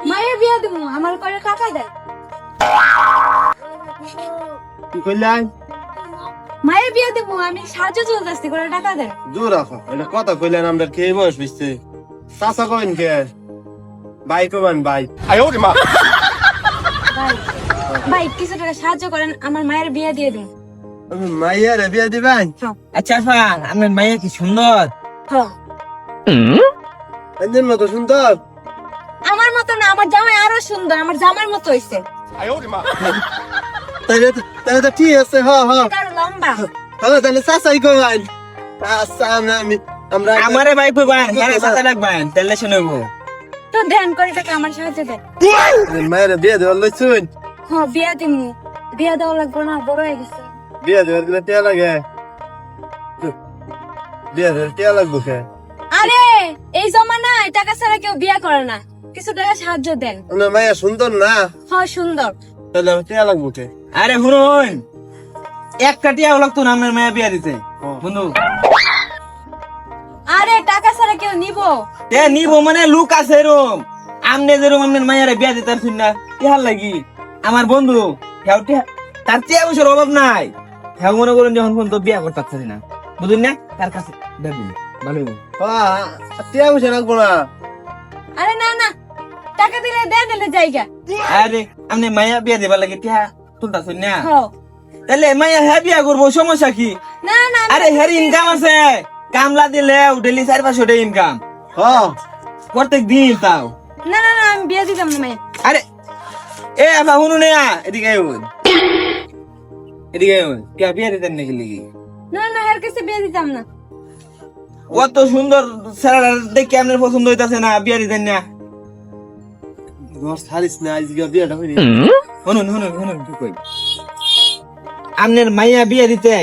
মায়ের বিয়া দিমু আমার করে টাকা দেন কি কইলাই? মায়ের বিয়া দিমু আমি সাহায্য চলতেছি করে টাকা দেন দূর রাখো এটা কথা কইলেন আমরা কে বয়স চাচা কইন কে? ভাই কমান ভাই ভাই ভাই কিছু টাকা সাহায্য করেন আমার মায়ের বিয়া দিয়ে দিন। আমি মাইয়ারে বিয়া দিবেন? আচ্ছা ফান আপনার মাইয়া কি সুন্দর? হ একদিন মতো সুন্দর? আমার মতো না আমার জামাই আরও সুন্দর আমার জামার মতো হইছে। তাহলে তাহলে তো ঠিক আছে হ হ আরও লম্বা। হ্যালো তাহলে কইবেন আচ্ছা আমরা আমি আমরা আমারে ভাই কইবেন হ্যাঁ সাথে রাখবেন তাহলে শুনব। তো ধ্যান করে টাকা আমার সাহায্য দেন। মায়ের বিয়া দেওয়ার লইছুন হ বিয়া দিমু। বিয়া দেওয়া লাগবে না বড় হয়ে গেছে। বিয়া দেওয়ার দিলে টিয়া লাগে। বিয়া দেওয়ার টিয়া লাগবো আরে এই জমানায় টাকা ছাড়া কেউ বিয়া করে না। কিছু টাকা সাহায্য দেন। আপনার মাইয়া সুন্দর না? হ সুন্দর। তাহলে টিয়া লাগবো কে আরে লাগতো না আপনার মায়া বিয়া দিতে? বন্ধু। আরে টাকা ছাড়া কেউ নিব? এ নিব মানে লুক আছে এরম। আমনে আপনার মায়ের বিয়া দিতে পারছেন না টিহার লাগি। আমার বন্ধু তার টিয়া বছর অভাব নাই। হেও মনে করেন যখন পর্যন্ত বিয়া করতে পারছি না। বুঝলেন না? তার কাছে দেখুন ভালো হইবো। হ্যাঁ টিয়া বসে রাখব না না না। টাকা দিলে দেন দিলে জায়গা। আরে আপনি মায়া বিয়া দিবার লাগে না? হ তাহলে মায়া হ্যাঁ বিয়া করব সমস্যা কি? না না আরে হের ইনকাম আছে। কামলা দিলে ডেলি চার পাঁচশো টাকা ইনকাম হ্যাঁ। প্রত্যেক দিন তাও। না না না আমি বিয়ে দিতাম না মায়ের আরে এ আবা শুনু না। এদিকে এদিকে আইউন কে বিয়া দিতেন নাকি লিগি? না না এর কাছে বিয়ে দিতাম না। কত সুন্দর ছেলেরা দেখে আপনার পছন্দ হইতাছে না বিয়া দিতেন না। ঘর ছাড়িস না আজকে বিয়াটা কি কই। মাইয়া বিয়া দিতে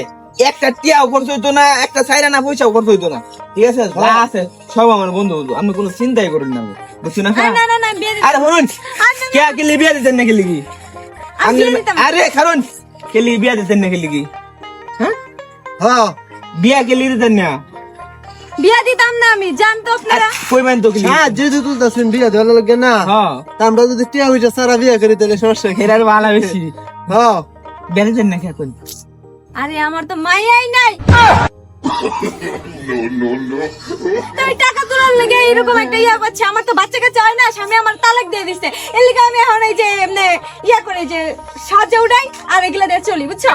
একটা টিয়া উপর হইতো না একটা সাইরা না পয়সা উপর হইতো না। ঠিক আছে? যা আছে সব আমার বন্ধু বন্ধু। আমি কোনো চিন্তাই করেন না। বুঝছি না? আরে না না না বিয়ে আরে কে কেলি বিয়া দিতেন নাকি লিগি? আমি বিয়ে আরে কারণ কেলি বিয়া দিতেন নাকি লিগি? হ্যাঁ? হ্যাঁ। বিয়া কেলি দিতেন না? বিয়ে দিতাম না আমি জানতো আপনারা? কইবেন তো কেলি হ্যাঁ যেহেতু তুলতেছেন বিয়া দেওয়ার লাগে না। হ্যাঁ। আমরা যদি টিয়া হইটা সারা বিয়া করি তাহলে সমস্যা কি? এরার ভালো বেশি। হ্যাঁ। বিয়া দিতেন নাকি এখন? আরে আমার তো মাইয়াই নাই। তুমি টাকা তোলার লেগে এরকম একটা ইয়া করছে আমার তো বাচ্চা কাচ্চা হয় না স্বামী আমার তালাক দিয়ে দিচ্ছে এর লিগে আমি এখন এই যে এমনি ইয়া করে যে সাহায্য উঠাই আর এগুলা দিয়ে চলি বুঝছ?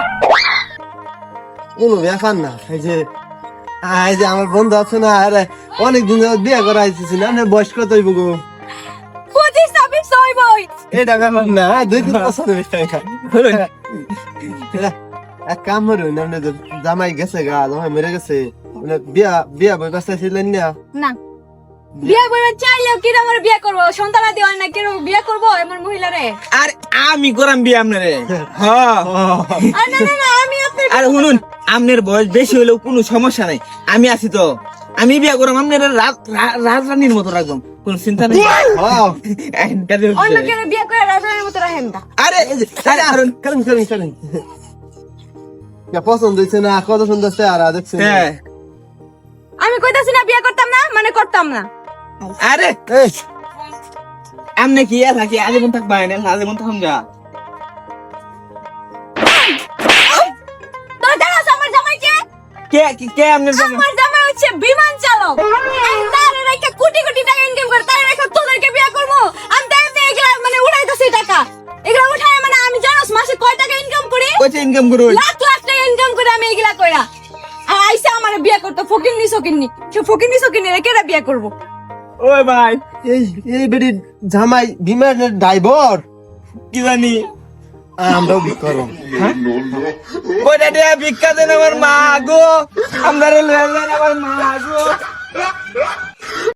কোনো ব্যাপার না এই যে আহ, এই যে আমার বন্ধু আছে না আরে অনেক দিন যাবত বিয়া করা আইতেছি না আপনার বয়স কত হইব গো। পঁচিশ ছাব্বিশ ছয় বই এটা ব্যাপার না দুই তিন বছর। হইছে। এক কাম করুন আপনার যে জামাই গেছে গা জামাই মরে গেছে মানে বিয়া বিয়া বই বাঁচাইছিলেন না? না। বিয়ে করবে চাইলেও করে বিয়ে করব? সন্তান আদি হয় না কিরম বিয়ে করব এমন মহিলারে? আর আমি করাম বিয়া আপনারে। হ্যাঁ আর না না না আমি আপনার আর শুনুন। আপনার বয়স বেশি হলেও কোনো সমস্যা নাই। আমি আছি তো। আমি বিয়া করাম আপনার রাজরানীর মতো রাখব। কোন চিন্তা নেই। বিয়ে করে মতো রাখেন আরে আরে, কারণ করেন করেন করেন পছন্দ হয়েছে না কত সুন্দর চেহারা দেখছেন? হ্যাঁ। আমি কইতাছি না বিয়ে করতাম না মানে করতাম না। আরে এই, আমনে কি আর থাকি আজীবন থাকবা না আজীবন থাকুন যা কে কে আপনার জন্য? আমার জামাই হচ্ছে বিমান চালক। তার রেখে কোটি কোটি টাকা ইনকাম করে তার রেখে তোদেরকে বিয়ে করব। আমি তো এমনি এগুলা মানে উড়াইতেছি টাকা। এগুলা উঠায় মানে আমি জানোস মাসে কয় টাকা ইনকাম করি? কইছে ইনকাম করুন লাখ লাখ টাকা ইনকাম করে আমি এগুলা কইরা। আর আইসা আমার বিয়ে করতে ফকিরনি সকিরনি সে ফকিরনি সকিরনি রে কেরা বিয়ে করব? ওই ভাই এই এই বেটি জামাই বিমানের ড্রাইভার কি জানি? আমরাও ভিক্ষা করো কয়টা টাকা ভিক্ষা দেন আমার মা গো। আমরা রেলওয়ে আমার মা গো।